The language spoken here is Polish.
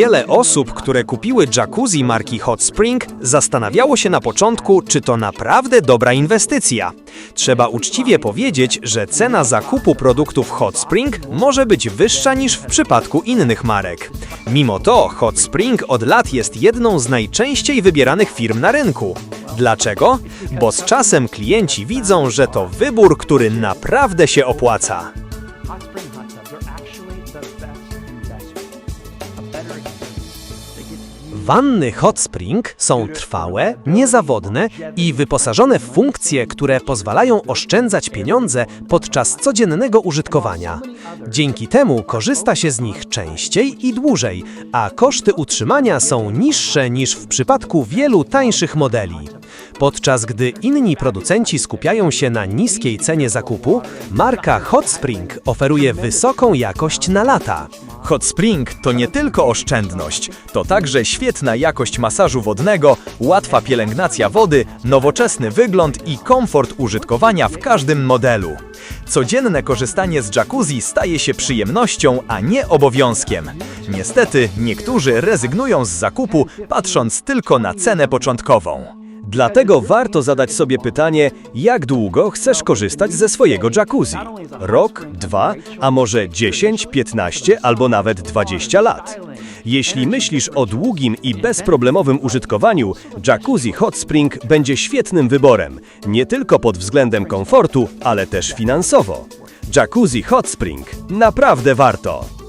Wiele osób, które kupiły jacuzzi marki Hot Spring, zastanawiało się na początku, czy to naprawdę dobra inwestycja. Trzeba uczciwie powiedzieć, że cena zakupu produktów Hot Spring może być wyższa niż w przypadku innych marek. Mimo to Hot Spring od lat jest jedną z najczęściej wybieranych firm na rynku. Dlaczego? Bo z czasem klienci widzą, że to wybór, który naprawdę się opłaca. Wanny Hot Spring są trwałe, niezawodne i wyposażone w funkcje, które pozwalają oszczędzać pieniądze podczas codziennego użytkowania. Dzięki temu korzysta się z nich częściej i dłużej, a koszty utrzymania są niższe niż w przypadku wielu tańszych modeli. Podczas gdy inni producenci skupiają się na niskiej cenie zakupu, marka Hot Spring oferuje wysoką jakość na lata. Hot Spring to nie tylko oszczędność, to także świetna jakość masażu wodnego, łatwa pielęgnacja wody, nowoczesny wygląd i komfort użytkowania w każdym modelu. Codzienne korzystanie z jacuzzi staje się przyjemnością, a nie obowiązkiem. Niestety, niektórzy rezygnują z zakupu, patrząc tylko na cenę początkową. Dlatego warto zadać sobie pytanie, jak długo chcesz korzystać ze swojego jacuzzi? Rok, dwa, a może 10, 15 albo nawet 20 lat? Jeśli myślisz o długim i bezproblemowym użytkowaniu, jacuzzi Hot Spring będzie świetnym wyborem, nie tylko pod względem komfortu, ale też finansowo. Jacuzzi Hot Spring naprawdę warto!